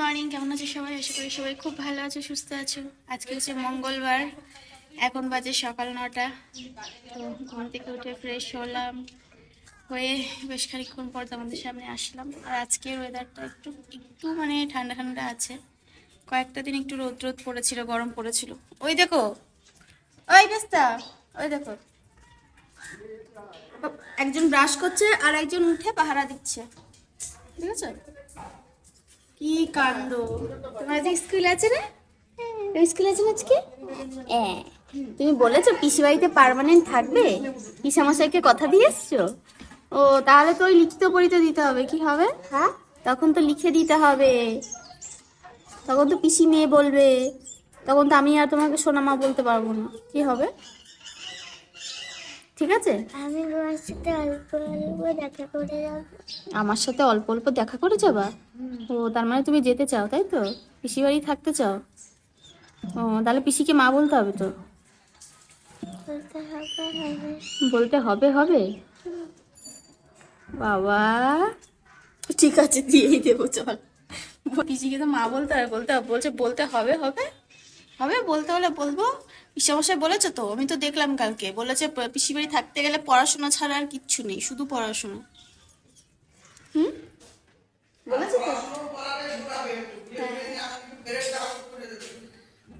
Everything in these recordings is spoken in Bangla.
মর্নিং, কেমন আছো সবাই? আশা করি সবাই খুব ভালো আছো, সুস্থ আছো। আজকে হচ্ছে মঙ্গলবার, এখন বাজে সকাল নটা। তো ঘুম থেকে উঠে ফ্রেশ হলাম, হয়ে বেশ খানিক্ষণ পর তোমাদের সামনে আসলাম। আর আজকের ওয়েদারটা একটু একটু মানে ঠান্ডা ঠান্ডা আছে। কয়েকটা দিন একটু রোদ রোদ পড়েছিল, গরম পড়েছিল। ওই দেখো, ওই বেস্তা ওই দেখো। একজন ব্রাশ করছে আর একজন উঠে পাহারা দিচ্ছে। ঠিক আছে? কি কাণ্ড? তোমার আজকে স্কুল আছে না? স্কুল আছে না আজকে? হ্যাঁ তুমি বলেছ পিসি বাড়িতে পারমানেন্ট থাকবে? পিসামশাইকে কথা দিয়ে এসছো? ও তাহলে তো ওই লিখিত পরীক্ষা দিতে হবে কি হবে? হ্যাঁ? তখন তো লিখে দিতে হবে। তখন তো পিসি মেয়ে বলবে। তখন তো আমি আর তোমাকে সোনামা বলতে পারব না। কি হবে? ঠিক আছে? আমি তোমার সাথে অল্প অল্প দেখা করে যাব। আমার সাথে অল্প অল্প দেখা করে যাবা? ও তার মানে তুমি যেতে চাও তাই তো? পিসি বাড়ি থাকতে চাও? ও তাহলে পিসিকে মা বলতে হবে তো? বলতে হবে হবে? বাবা। ঠিক আছে দিয়েই দেবো চল। পিসিকে তো মা বলতে হবে বলতে হবে বলছে বলতে হবে হবে? হবে বলতে হলে বলব? পিসামশাই বলেছে তো? আমি তো দেখলাম কালকে। বলেছে পিসি বাড়ি থাকতে গেলে পড়াশোনা ছাড়া আর কিচ্ছু নেই শুধু পড়াশোনা। হুম? বলেছে তো?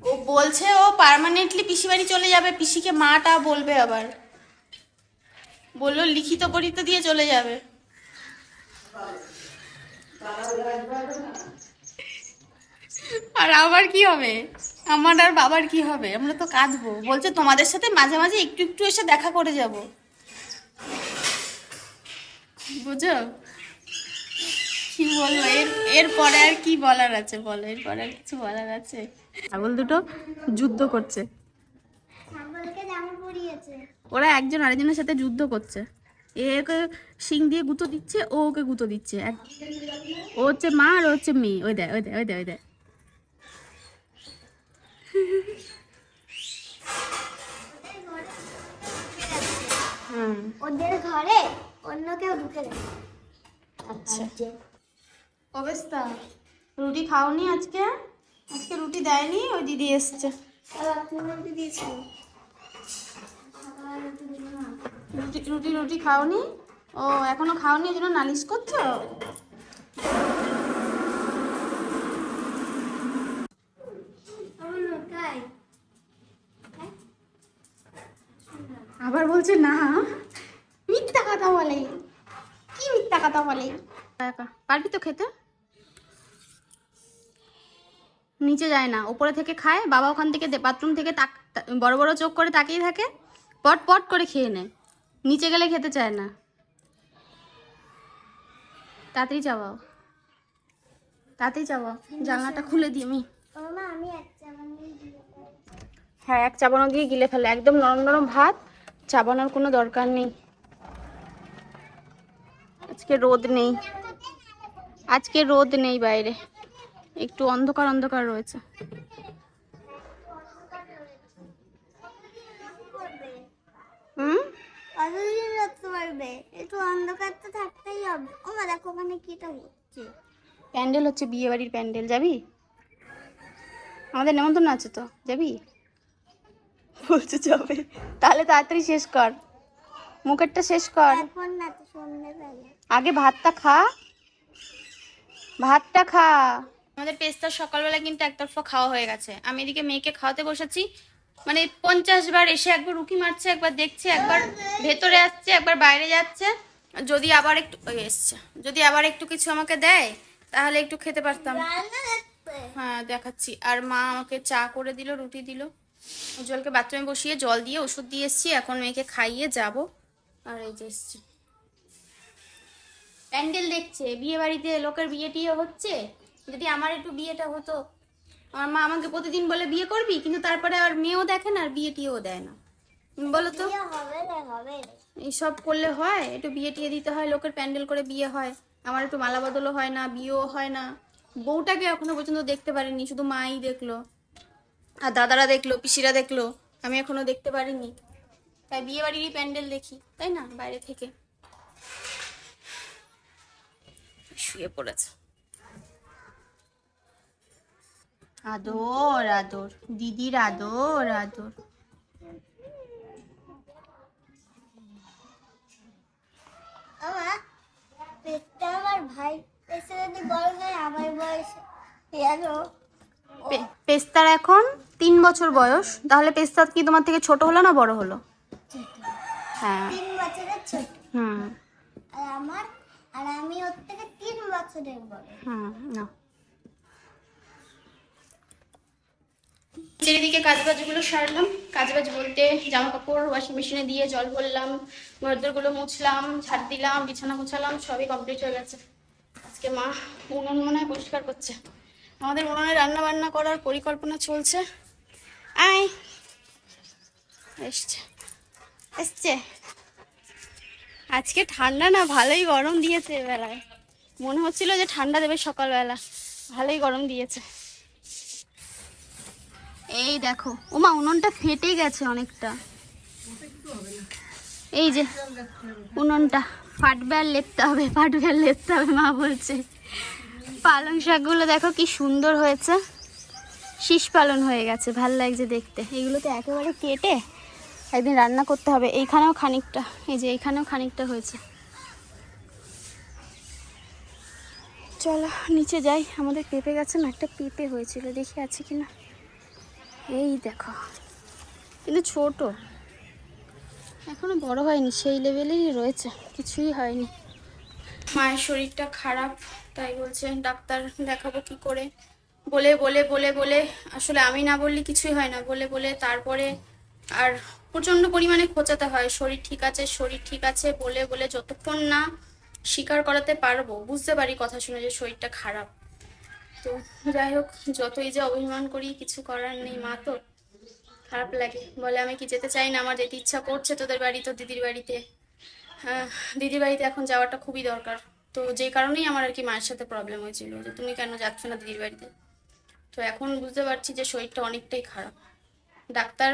ও বলছে ও পার্মানেন্টলি পিসি বাড়ি চলে যাবে পিসিকে মাটা বলবে আবার। বলল লিখিত পরীক্ষা দিয়ে চলে যাবে। আর আবার কি হবে? আমার আর বাবার কি হবে? আমরা তো কাঁদবো। বলছে তোমাদের সাথে মাঝে মাঝে একটু একটু এসে দেখা করে যাব। বুঝো? কি বলব? এর এরপরে আর কি বলার আছে বলো? এরপরে আর কিছু বলার আছে? ছাগল দুটো যুদ্ধ করছে। ছাগলকে জামা পরিয়েছে। ওরা একজন আরেকজনের সাথে যুদ্ধ করছে। এ ওকে শিং দিয়ে গুঁতো দিচ্ছে ও ওকে গুঁতো দিচ্ছে। এক- ও হচ্ছে মা আর ও হচ্ছে মেয়ে। ওই দেয় ওই দেয় ওই দেয় ওই দেয় ওদের ঘরে অন্য কেউ ঢুকে গেছে। আচ্ছা। অবস্থা রুটি খাওনি আজকে? আজকে রুটি দেয়নি? ওই দিদি এসছে। রুটি দিয়েছিল রুটি রুটি রুটি খাওনি? ও এখনও খাওনি? এই জন্য নালিশ করছ আমার লোকাই আবার বলছে না মিথ্যা কথা বলে। কি মিথ্যা কথা বলে? পারবি তো খেতে? নিচে যায় না। ওপরে থেকে খায় বাবা ওখান থেকে বাথরুম থেকে তাক বড় বড় চোখ করে তাকিয়ে থাকে পট পট করে খেয়ে নেয়। নিচে গেলে খেতে চায় না। তাড়াতাড়ি চাবাও। তাড়াতাড়ি চাবাও। জানলাটা খুলে দিই আমি। হ্যাঁ এক চাবানো দিয়ে গিলে ফেলে। একদম নরম নরম ভাত। চাবানোর কোনো দরকার নেই। আজকে রোদ নেই। আজকে রোদ নেই বাইরে। একটু অন্ধকার অন্ধকার রয়েছে। হুম? কতদিন পারবে একটু অন্ধকার তো থাকতেই হবে। ও মা দেখো ওখানে কিটা হচ্ছে। প্যান্ডেল হচ্ছে বিয়ে বাড়ির প্যান্ডেল যাবি? আমাদের নেমন্তন্ন আছে তো যাবি? বলছে যাবে। তাহলে তাড়াতাড়ি শেষ কর। মুখেরটা শেষ কর। আগে ভাতটা খা। ভাতটা খা। আমাদের পেস্তা সকালবেলা কিন্তু একতরফা খাওয়া হয়ে গেছে। আমি এদিকে মেয়েকে খাওয়াতে বসেছি। মানে পঞ্চাশ বার এসে একবার রুকি মারছে একবার দেখছে একবার ভেতরে আসছে একবার বাইরে যাচ্ছে। যদি আবার একটু ওই এসছে। যদি আবার একটু কিছু আমাকে দেয় তাহলে একটু খেতে পারতাম। হ্যাঁ দেখাচ্ছি। আর মা আমাকে চা করে দিল রুটি দিল। উজ্জ্বলকে বাথরুমে বসিয়ে জল দিয়ে ওষুধ দিয়ে এসছি এখন মেয়েকে খাইয়ে যাব। আর এই যে এসছি। প্যান্ডেল দেখছে বিয়ে বাড়িতে লোকের বিয়ে টিয়ে হচ্ছে। যদি আমার একটু বিয়েটা হতো আমার মা আমাকে প্রতিদিন বলে বিয়ে করবি কিন্তু তারপরে আর মেয়েও দেখে না আর বিয়ে টিয়েও দেয় না। বলো তো? এইসব করলে হয়? একটু বিয়ে টিয়ে দিতে হয় লোকের প্যান্ডেল করে বিয়ে হয়। আমার একটু মালা বদলও হয় না বিয়েও হয় না। বউটাকে এখনও পর্যন্ত দেখতে পারিনি শুধু মাই দেখল। আর দাদারা দেখল পিসিরা দেখল আমি এখনও দেখতে পারিনি। তাই বিয়ে বাড়িরই প্যান্ডেল দেখি তাই না বাইরে থেকে? শুয়ে পড়েছে। আদর আদর। দিদির আদর আদর। আমার ভাই পেটটা যদি বড় হয় আমার বয়স। পেস্তার এখন তিন বছর বয়স। তাহলে পেস্তা কি তোমার থেকে ছোট হলো না বড় হলো? হ্যাঁ। তিন বছরের ছোট। হুম। আর আমার আর আমি ওর থেকে তিন বছরের বড়। হুম না কাজবাজগুলো সারলাম। কাজবাজ বলতে জামা কাপড় ওয়াশিং মেশিনে দিয়ে জল ভরলাম ঘরদোরগুলো মুছলাম ঝাড় দিলাম বিছানা মুছালাম সবই কমপ্লিট হয়ে গেছে। আজকে মা উনুন মনে হয় পরিষ্কার করছে। আমাদের উনুনে রান্না বান্না করার পরিকল্পনা চলছে। আয়। এসছে। এসছে। আজকে ঠান্ডা না, ভালোই গরম দিয়েছে বেলায়। মনে হচ্ছিল যে ঠান্ডা দেবে সকালবেলা। ভালোই গরম দিয়েছে। এই দেখো। ওমা, উনুনটা ফেটে গেছে অনেকটা। এই যে, উনুনটা। ফাটবে আর লেপতে হবে ফাটবে আর লেপতে হবে, মা বলছে। পালং শাকগুলো দেখো কি সুন্দর হয়েছে। শীষ পালন হয়ে গেছে, ভালো লাগছে দেখতে। এগুলোকে একেবারে কেটে একদিন রান্না করতে হবে। এইখানেও খানিকটা, এই যে এইখানেও খানিকটা হয়েছে। চলো, নিচে যাই। আমাদের পেঁপে গাছে না একটা পেঁপে হয়েছিল, দেখি আছে কি না এই দেখো, কিন্তু ছোট। এখনও বড় হয়নি, সেই লেভেলেই রয়েছে, কিছুই হয়নি। মায়ের শরীরটা খারাপ। তাই বলছে, ডাক্তার দেখাবো কি করে। বলে বলে বলে বলে, আসলে আমি না বললে কিছুই হয় না। বলে বলে, তারপরে আর প্রচণ্ড পরিমাণে খোঁচাতে হয়। শরীর ঠিক আছে, শরীর ঠিক আছে, বলে বলে যতক্ষণ না স্বীকার করাতে পারব, বুঝতে পারি কথা শুনে যে শরীরটা খারাপ। তো যাই হোক, যতই যে অভিমান করি, কিছু করার নেই মা তো। খারাপ লাগে। বলে, আমি কি যেতে চাই না? আমার যেতে ইচ্ছা করছে তোদের বাড়ি তো দিদির বাড়িতে। হ্যাঁ দিদির বাড়িতে এখন যাওয়াটা খুবই দরকার। তো যে কারণেই আমার আর কি মায়ের সাথে প্রবলেম হয়েছিল যে তুমি কেন যাচ্ছ না দিদির বাড়িতে? তো এখন বুঝতে পারছি যে শরীরটা অনেকটাই খারাপ। ডাক্তার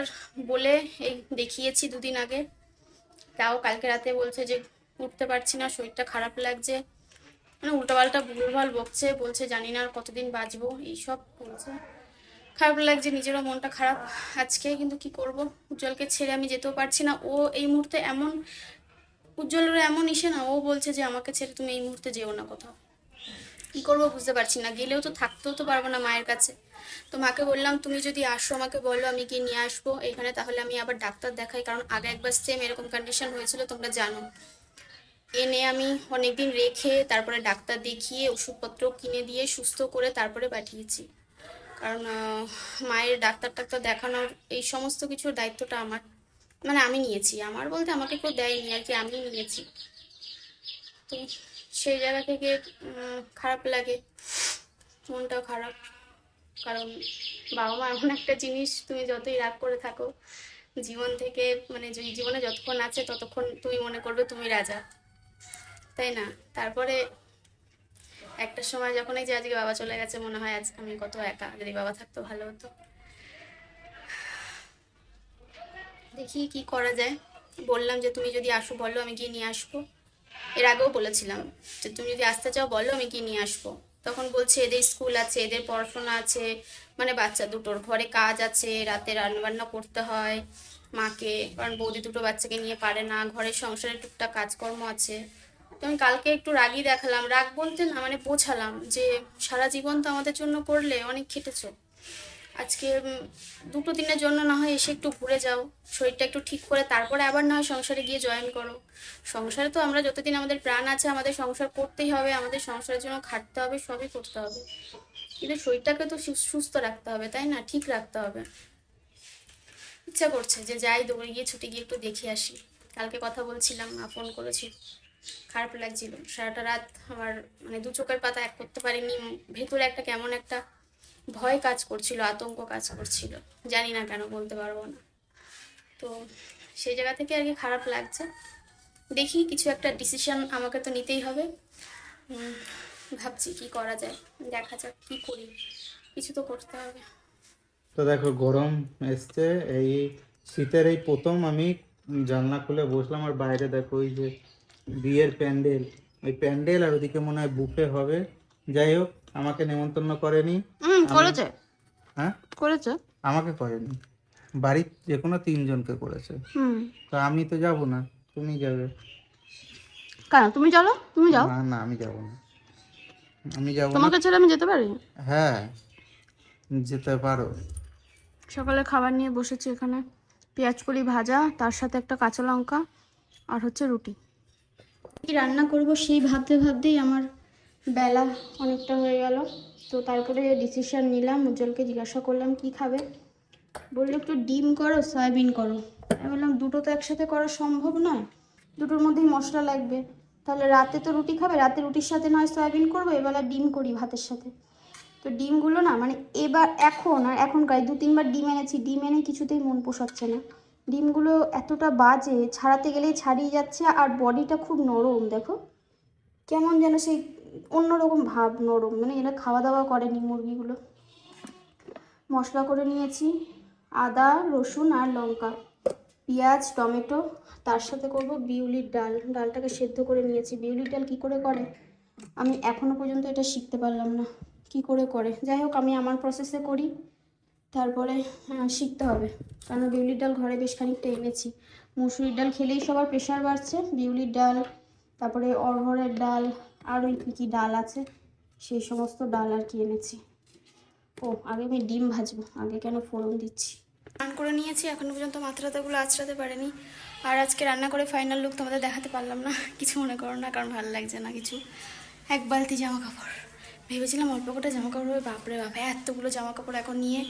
বলে এই দেখিয়েছি দুদিন আগে। তাও কালকে রাতে বলছে যে উঠতে পারছি না, শরীরটা খারাপ লাগছে। মানে উল্টোপাল্টা ভুলভাল বকছে, বলছে জানি না আর কতদিন বাঁচবো, এইসব বলছে। খারাপ লাগছে, নিজেরও মনটা খারাপ আজকে, কিন্তু কি করব? উজ্জ্বলকে ছেড়ে আমি যেতেও পারছি না। ও এই মুহূর্তে এমন উজ্জ্বলের এমন ইসে না, ও বলছে যে আমাকে ছেড়ে তুমি এই মুহূর্তে যেও না কোথাও। কি করব বুঝতে পারছি না, গেলেও তো থাকতেও তো পারব না মায়ের কাছে। তো মাকে বললাম, তুমি যদি আসো আমাকে বলো, আমি গিয়ে নিয়ে আসব এখানে, তাহলে আমি আবার ডাক্তার দেখাই, কারণ আগে একবার সেম এরকম কন্ডিশন হয়েছিল, তোমরা জানো। এনে আমি অনেকদিন রেখে, তারপরে ডাক্তার দেখিয়ে, ওষুধপত্র কিনে দিয়ে, সুস্থ করে তারপরে পাঠিয়েছি। কারণ মায়ের ডাক্তার টাক্তার দেখানোর এই সমস্ত কিছুর দায়িত্বটা আমার। মানে আমি নিয়েছি। আমার বলতে আমাকে কেউ দেয়নি, আর কি আমি নিয়েছি। তো সেই জায়গা থেকে খারাপ লাগে। মনটাও খারাপ। কারণ বাবা মা এমন একটা জিনিস, তুমি যতই রাগ করে থাকো, জীবন থেকে মানে যে জীবনে যতক্ষণ আছে ততক্ষণ তুমি মনে করবে তুমি রাজা। তাই না? তারপরে একটা সময় যখন এই যে আজকে বাবা চলে গেছে, মনে হয় আজ আমি কত একা। যদি বাবা থাকতো ভালো হতো। দেখি কি করা যায়। বললাম যে, তুমি যদি আসো, বলো আমি গিয়ে নিয়ে আসব। এর আগেও বলেছিলাম যে, তুমি যদি আসতে চাও, বলো আমি গিয়ে নিয়ে আসব। তখন বলছে, এদের স্কুল আছে, এদের পড়াশোনা আছে মানে বাচ্চা দুটোর ঘরে কাজ আছে, রাতে রান্নাবান্না করতে হয় মাকে, কারণ বৌদি দুটো বাচ্চাকে নিয়ে পারে না, ঘরের সংসারে টুকটাক কাজকর্ম আছে। তো আমি কালকে একটু রাগই দেখালাম, রাগ বলতে না মানে বোঝালাম যে, সারা জীবন তো আমাদের জন্য করলে অনেক খেটেছো। আজকে দুটো দিনের জন্য না হয় এসে একটু ঘুরে যাও। শরীরটা একটু ঠিক করে তারপরে আবার না হয় সংসারে গিয়ে জয়েন করো। সংসারে তো আমরা যতদিন আমাদের প্রাণ আছে, আমাদের সংসার করতেই হবে, আমাদের সংসারের জন্য খাটতে হবে, সবই করতে হবে। কিন্তু শরীরটাকে তো সুস্থ রাখতে হবে, তাই না? ঠিক রাখতে হবে। ইচ্ছা করছে যে যাই, দৌড়ে গিয়ে, ছুটি গিয়ে একটু দেখে আসি। কালকে কথা বলছিলাম, মা ফোন করেছিল। খারাপ লাগছিল। সারাটা রাত আমার মানে দু চোখের পাতা এক করতে পারিনি। ভেতরে একটা কেমন একটা ভয় কাজ করছিল, আতঙ্ক কাজ করছিল। জানি না কেন, বলতে পারব না। তো সেই জায়গা থেকে আর কি খারাপ লাগছে। দেখি কিছু একটা ডিসিশন আমাকে তো নিতেই হবে। ভাবছি কি করা যায়, দেখা যাক কি করি। কিছু তো করতে হবে। তো দেখো, গরম এসছে, এই শীতের এই প্রথম আমি জানলা খুলে বসলাম, আর বাইরে দেখো ওই যে বিয়ের প্যান্ডেল। ওই প্যান্ডেল আর ওদিকে মনে হয় বুফে হবে। যাই হোক আমাকে নেমন্তন্ন করেনি। হুম করেছে। হ্যাঁ? করেছে? আমাকে করেনি। বাড়ির যে কোনো তিনজনকে করেছে। হুম। তো আমি তো যাব না তুমি যাবে। কেন? তুমি চলো? তুমি যাও? না না আমি যাব না। আমি যাব তোমাকে ছেড়ে আমি যেতে পারি? হ্যাঁ যেতে পারো। সকালে খাবার নিয়ে বসেছি এখানে। পেঁয়াজ কলি ভাজা তার সাথে একটা কাঁচা লঙ্কা আর হচ্ছে রুটি। কি রান্না করব সেই ভাবতে ভাবতেই আমার বেলা অনেকটা হয়ে গেল। তো তারপরে ডিসিশন নিলাম, উজ্জ্বলকে জিজ্ঞাসা করলাম, কি খাবে? বলল, একটু ডিম করো, সয়াবিন করো। আমি বললাম, দুটো তো একসাথে করা সম্ভব নয়। দুটোর মধ্যেই মশলা লাগবে। তাহলে রাতে তো রুটি খাবে, রাতে রুটির সাথে নয় সয়াবিন করব, এবেলা ডিম করি ভাতের সাথে। তো ডিমগুলো না মানে এবার এখন, আর এখনকার, দু তিনবার ডিম এনেছি, ডিম এনে কিছুতেই মন পোষাচ্ছে না। ডিমগুলো এতটা বাজে, ছাড়াতে গেলেই ছাড়িয়ে যাচ্ছে, আর বডিটা খুব নরম, দেখো। কেমন যেন সেই অন্যরকম ভাব, নরম। মানে এরা খাওয়া দাওয়া করেনি মুরগিগুলো। মশলা করে নিয়েছি, আদা, রসুন আর লঙ্কা। পেঁয়াজ, টমেটো, তার সাথে করব বিউলির ডাল। ডালটাকে সেদ্ধ করে নিয়েছি। বিউলির ডাল কী করে করে? আমি এখনও পর্যন্ত এটা শিখতে পারলাম না। কি করে করে? যাই হোক, আমি আমার প্রসেসে করি। তারপরে শিখতে হবে। কারণ বিউলির ডাল ঘরে বেশ খানিকটা এনেছি। মুসুরির ডাল খেলেই সবার প্রেশার বাড়ছে। বিউলির ডাল, তারপরে অরহরের ডাল আর ওই কী কী ডাল আছে? সেই সমস্ত ডাল আর কি এনেছি। ও, আগে আমি ডিম ভাজবো, আগে কেন ফোড়ন দিচ্ছি? রান করে নিয়েছি, এখনও পর্যন্ত মাত্রাতাগুলো আঁচড়াতে পারেনি। আর আজকে রান্না করে ফাইনাল লুক তোমাদের দেখাতে পারলাম না। কিছু মনে করো না, কারণ ভালো লাগছে না কিছু। এক বালতি জামা কাপড় ভেবেছিলাম অল্প কটা জামা কাপড় হবে, বাপরে বাপে, এতগুলো জামা কাপড় এখন নিয়ে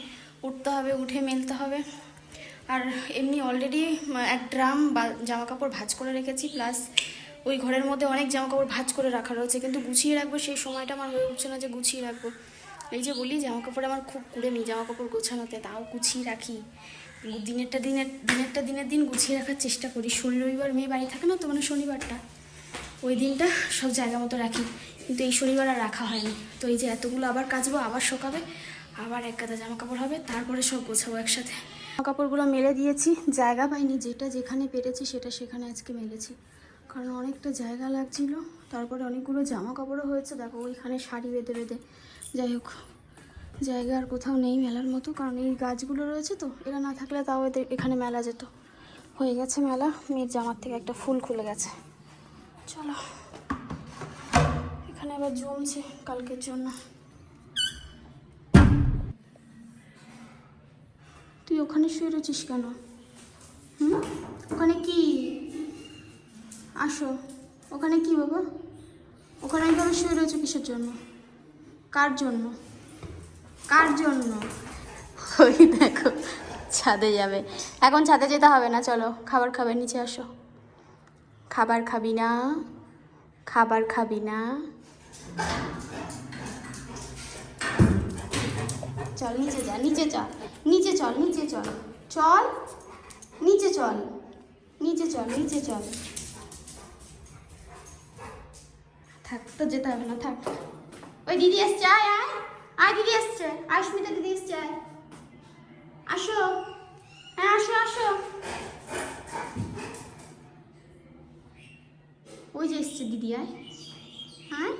উঠতে হবে, উঠে মেলতে হবে। আর এমনি অলরেডি এক ড্রাম জামা কাপড় ভাজ করে রেখেছি প্লাস ওই ঘরের মধ্যে অনেক জামা কাপড় ভাঁজ করে রাখা রয়েছে, কিন্তু গুছিয়ে রাখব সেই সময়টা আমার হয়ে উঠছে না যে গুছিয়ে রাখব। এই যে বলি জামা কাপড় আমার খুব কুড়ে নি জামা কাপড় গোছানোতে তাও গুছিয়ে রাখি। দিনেরটা দিনের দিনেরটা দিনের দিন গুছিয়ে রাখার চেষ্টা করি। শনি, রবিবার মেয়ে বাড়ি থাকে না তো মানে শনিবারটা। ওই দিনটা সব জায়গা মতো রাখি, কিন্তু এই শনিবার আর রাখা হয়নি। তো এই যে এতগুলো আবার কাচবো, আবার শোকাবে, আবার এক কাদা জামা কাপড় হবে, তারপরে সব গোছাবো একসাথে। জামা কাপড়গুলো মেলে দিয়েছি, জায়গা পাইনি, যেটা যেখানে পেরেছি সেটা সেখানে আজকে মেলেছি। কারণ অনেকটা জায়গা লাগছিল। তারপরে অনেকগুলো জামা কাপড়ও হয়েছে। দেখো, ওইখানে শাড়ি বেঁধে বেঁধে। যাই হোক, জায়গা আর কোথাও নেই মেলার মতো। কারণ এই গাছগুলো রয়েছে তো, এরা না থাকলে তাও এদের এখানে মেলা যেত। হয়ে গেছে মেলা। মেয়ের জামার থেকে একটা ফুল খুলে গেছে। চলো, এখানে আবার জমছে কালকের জন্য। তুই ওখানে শুয়ে রয়েছিস কেন? হুম? ওখানে কি? আসো। ওখানে কি বাবা? ওখানে এইভাবে শুয়ে রয়েছে কিসের জন্য? কার জন্য? কার জন্য? ওই দেখো, ছাদে যাবে। এখন ছাদে যেতে হবে না, চলো, খাবার খাবে, নিচে আসো। খাবার খাবি না, খাবার খাবি না। চল, নিচে যা, নিচে চল নিচে চল নিচে চল। চল, নিচে চল নিচে চল নিচে চল। থাক, তো যেতে হবে না, থাক। ওই দিদি এসছে, আয় আয়। আয়, দিদি এসছে। আয় সুমিতা দিদি এসছে, আয়। আসো। হ্যাঁ আসো আসো। ওই যে এসছে দিদি, আয়। হ্যাঁ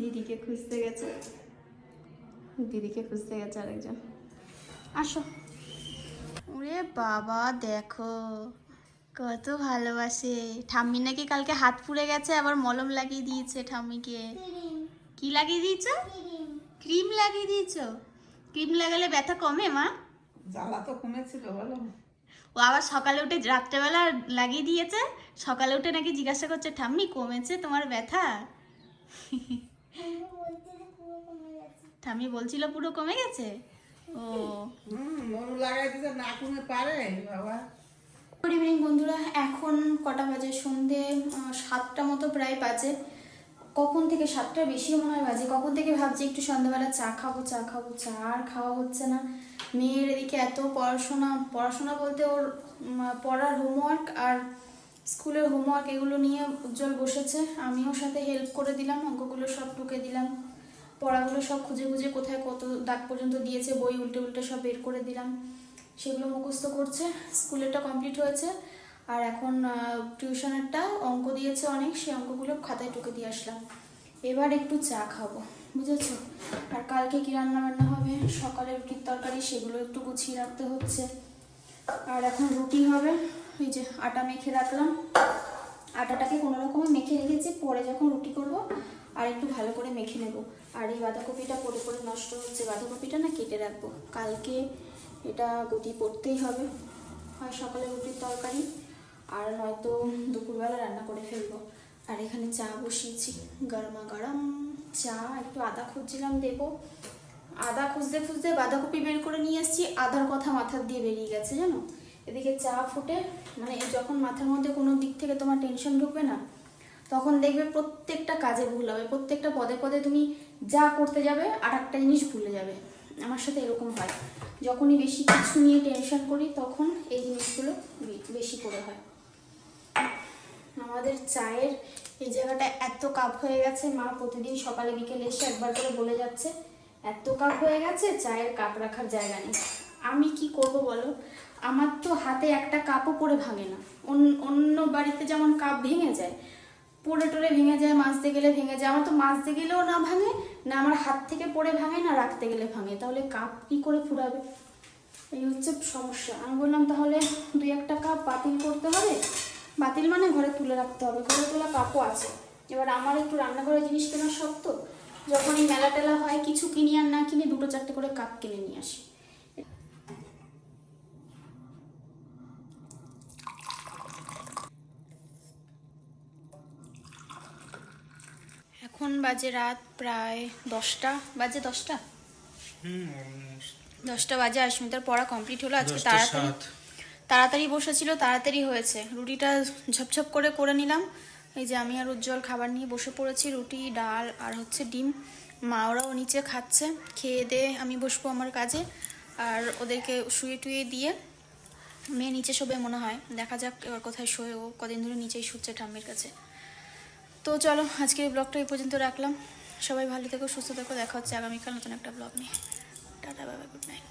দিদিকে খুঁজতে গেছে? দিদিকে খুঁজতে গেছে আরেকজন। আসো। ওরে বাবা দেখো। কত ভালোবাসে। ঠাম্মি নাকি কালকে হাত পুড়ে গেছে আবার মলম লাগিয়ে দিয়েছে ঠাম্মিকে। কি লাগিয়ে দিয়েছ? ক্রিম লাগিয়ে দিয়েছ? ক্রিম লাগালে ব্যথা কমে মা? জ্বালা তো কমেছিল বলো। ও আবার সকালে উঠে রাত্রেবেলা লাগিয়ে দিয়েছে সকালে উঠে নাকি জিজ্ঞাসা করছে ঠাম্মি কমেছে তোমার ব্যথা? ঠাম্মি বলছিল পুরো কমে গেছে? ও। মরু লাগাই না কমে পারে বাবা গুড ইভিনিং বন্ধুরা। এখন কটা বাজে? সন্ধে সাতটা মতো প্রায় বাজে। কখন থেকে সাতটার বেশি মনে হয় বাজে। কখন থেকে ভাবছি একটু সন্ধ্যাবেলা চা খাব চা খাব, চা আর খাওয়া হচ্ছে না। মেয়ের এদিকে এত পড়াশোনা পড়াশোনা বলতে ওর পড়ার হোমওয়ার্ক আর স্কুলের হোমওয়ার্ক এগুলো নিয়ে উজ্জ্বল বসেছে। আমিও সাথে হেল্প করে দিলাম, অঙ্কগুলো সব টুকে দিলাম। পড়াগুলো সব খুঁজে খুঁজে কোথায় কত দাগ পর্যন্ত দিয়েছে, বই উল্টে উল্টে সব বের করে দিলাম। সেগুলো মুখস্থ করছে, স্কুলেরটা কমপ্লিট হয়েছে। আর এখন টিউশনেরটা অঙ্ক দিয়েছে অনেক, সেই অঙ্কগুলো খাতায় টুকে দিয়ে আসলাম। এবার একটু চা খাব, বুঝেছ? আর কালকে কি রান্না বান্না হবে? সকালে রুটির তরকারি, সেগুলো একটু গুছিয়ে রাখতে হচ্ছে। আর এখন রুটি হবে। এই যে আটা মেখে রাখলাম। আটাটাকে কোনো রকমে মেখে রেখেছি, পরে যখন রুটি করব আর একটু ভালো করে মেখে নেব। আর এই বাঁধাকপিটা পরে পরে নষ্ট হচ্ছে, বাঁধাকপিটা না কেটে রাখব। কালকে এটা গুটি করতেই হবে। হয় সকালে রুটির তরকারি, আর নয়তো দুপুরবেলা রান্না করে ফেলব। আর এখানে চা বসিয়েছি, গরমা গরম চা, একটু আদা খুঁজছিলাম দেবো। আদা খুঁজতে খুঁজতে বাঁধাকপি বের করে নিয়ে এসেছি আদার কথা মাথার দিয়ে বেরিয়ে গেছে, জানো? এদিকে চা ফুটে মানে যখন মাথার মধ্যে কোনো দিক থেকে তোমার টেনশন ঢুকবে না, তখন দেখবে প্রত্যেকটা কাজে ভুল হবে, প্রত্যেকটা পদে পদে তুমি যা করতে যাবে আর একটা জিনিস ভুলে যাবে। আমার সাথে এরকম হয়। যখনই বেশি কিছু নিয়ে টেনশন করি, তখন এই জিনিসগুলো বেশি করে হয়। আমাদের চায়ের এই জায়গাটা এত কাপ হয়ে গেছে, মা প্রতিদিন সকালে, বিকেলে এসে একবার করে বলে যাচ্ছে, এত কাপ হয়ে গেছে, চায়ের কাপ রাখার জায়গা নেই। আমি কি করব বলো? আমার তো হাতে একটা কাপও পরে ভাঙে না। অন্য- বাড়িতে যেমন কাপ ভেঙে যায়, পড়ে টরে ভেঙে যায়, মাজতে গেলে ভেঙে যায়, আমার তো মাজতে গেলেও না ভাঙে, না আমার হাত থেকে পড়ে ভাঙে, না রাখতে গেলে ভাঙে। তাহলে কাপ কি করে ফুরাবে? এই হচ্ছে সমস্যা। আমি বললাম তাহলে দুই একটা কাপ বাতিল করতে হবে। বাতিল মানে ঘরে তুলে রাখতে হবে। ঘরে তোলা কাপও আছে। এবার আমার একটু রান্নাঘরের জিনিস কেনার শক্ত যখন এই মেলা টেলা হয়, কিছু কিনি আর না কিনে, দুটো চারটে করে কাপ কিনে নিয়ে আসি। এখন বাজে রাত প্রায় দশটা বাজে দশটা? দশটা বাজে আশ্মিতার পড়া কমপ্লিট হলো আজকে তাড়াতাড়ি তাড়াতাড়ি বসেছিল তাড়াতাড়ি হয়েছে। রুটিটা ঝপঝপ করে করে নিলাম। এই যে আমি আর উজ্জ্বল খাবার নিয়ে বসে পড়েছি রুটি ডাল আর হচ্ছে ডিম। মা ওরাও নিচে খাচ্ছে খেয়ে দিয়ে আমি বসবো আমার কাজে। আর ওদেরকে শুয়ে টুয়ে দিয়ে মেয়ে নিচে শোবে মনে হয়। দেখা যাক এবার কোথায় শোয়ে ও কদিন ধরে নিচেই শুচ্ছে ঠাম্মির কাছে। তো চলো, আজকের ব্লগটা এই পর্যন্ত রাখলাম। সবাই ভালো থেকো, সুস্থ থেকো, দেখা হচ্ছে আগামীকাল নতুন একটা ব্লগ নিয়ে। টাটা বাবা গুড নাইট